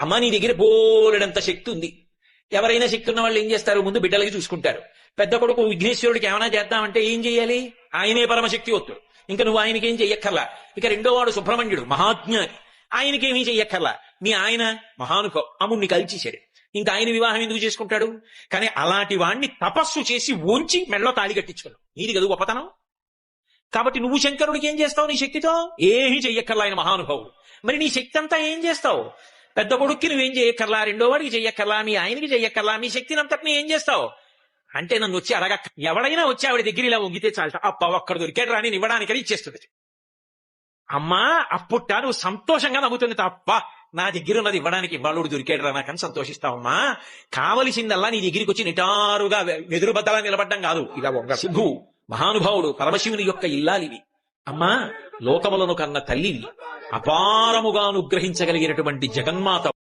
అమ్మ నీ దగ్గర బోలెడంత శక్తి ఉంది. ఎవరైనా శక్తి ఉన్న వాళ్ళు ఏం చేస్తారు? ముందు బిడ్డలకి చూసుకుంటారు. పెద్ద కొడుకు విఘ్నేశ్వరుడికి ఏమైనా చేద్దామంటే ఏం చేయాలి? ఆయనే పరమశక్తి వద్దు. ఇంకా నువ్వు ఆయనకి ఏం చెయ్యక్కర్లా. ఇక రెండో వాడు సుబ్రహ్మణ్యుడు మహాజ్ఞాని. ఆయనకేమీ చెయ్యక్కర్లా. మీ ఆయన మహానుభవ అమ్ముడిని కలిచేశాడు. ఇంకా ఆయన వివాహం ఎందుకు చేసుకుంటాడు? కానీ అలాంటి వాణ్ణి తపస్సు చేసి ఉంచి మెళ్ళో తాళి కట్టించుకోడు నీది కదా గొప్పతనం కాబట్టి నువ్వు శంకరుడికి ఏం చేస్తావు నీ శక్తితో? ఏమీ చెయ్యక్కర్లా ఆయన మహానుభావుడు. మరి నీ శక్తి అంతా ఏం చేస్తావు? పెద్ద కొడుక్కి నువ్వేం చెయ్యక్కర్లా రెండో వాడికి చెయ్యక్కర్లా మీ ఆయనకి చెయ్యక్కర్లా మీ శక్తిని అంతటిని ఏం చేస్తావు? అంటే నన్ను వచ్చి అడగ ఎవడైనా వచ్చి ఆవిడ దగ్గర ఇలా వంగితే చాలట. అప్ప ఒక్కడ దొరికాడు రాని ఇవ్వడానికని ఇచ్చేస్తుంది. అమ్మా అప్పుట్ట నువ్వు సంతోషంగా నవ్వుతుంది తప్ప నా దగ్గర ఉన్నది ఇవ్వడానికి ఇవ్వాడు దొరికాడు రా నాకని సంతోషిస్తావమ్మా. కావలసిందల్లా నీ దగ్గరికి వచ్చి నిటారుగా వెదురు బద్దలా నిలబడ్డం కాదు. ఇలా వంగ సింధు మహానుభావుడు పరమశివుని యొక్క ఇల్లాలివి. అమ్మా లోకములను కన్న తల్లివి. అపారముగా అనుగ్రహించగలిగినటువంటి జగన్మాత